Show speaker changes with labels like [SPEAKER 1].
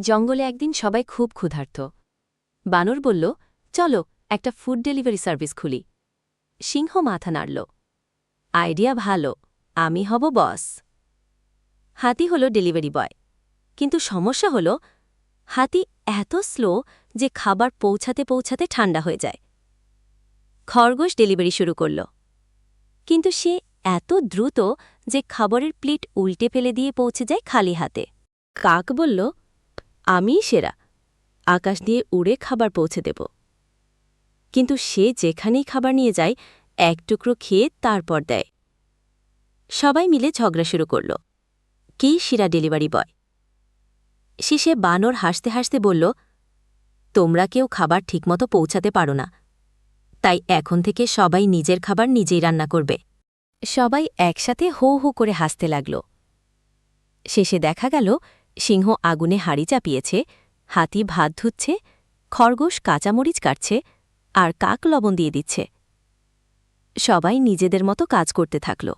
[SPEAKER 1] জঙ্গলে একদিন সবাই খুব ক্ষুধার্ত। বানর বলল, চলো, একটা ফুড ডেলিভারি সার্ভিস খুলি। সিংহ মাথা নাড়ল। আইডিয়া ভালো, আমি হব বস। হাতি হল ডেলিভারি বয়। কিন্তু সমস্যা হল, হাতি এত স্লো যে খাবার পৌঁছাতে পৌঁছাতে ঠান্ডা হয়ে যায়। খরগোশ ডেলিভারি শুরু করল। কিন্তু সে এত দ্রুত যে খাবারের প্লেট উল্টে ফেলে দিয়ে পৌঁছে যায় খালি হাতে। কাক বলল আমিই সেরা। আকাশ দিয়ে উড়ে খাবার পৌঁছে দেব। কিন্তু সে যেখানেই খাবার নিয়ে যায়, এক টুকরো খেয়ে তারপর দেয়। সবাই মিলে ঝগড়া শুরু করল। কে শিরা ডেলিভারি বয়? শেষে বানর হাসতে হাসতে বলল, তোমরা কেউ খাবার ঠিকমতো পৌঁছাতে পারো না। তাই এখন থেকে সবাই নিজের খাবার নিজেই রান্না করবে। সবাই একসাথে হো হো করে হাসতে লাগল। শেষে দেখা গেল সিংহ আগুনে হাড়ি চাপিয়েছে, হাতি ভাত ধুচ্ছে, খরগোশ কাঁচামরিচ কাটছে আর কাক লবণ দিয়ে দিচ্ছে। সবাই নিজেদের মতো কাজ করতে থাকল।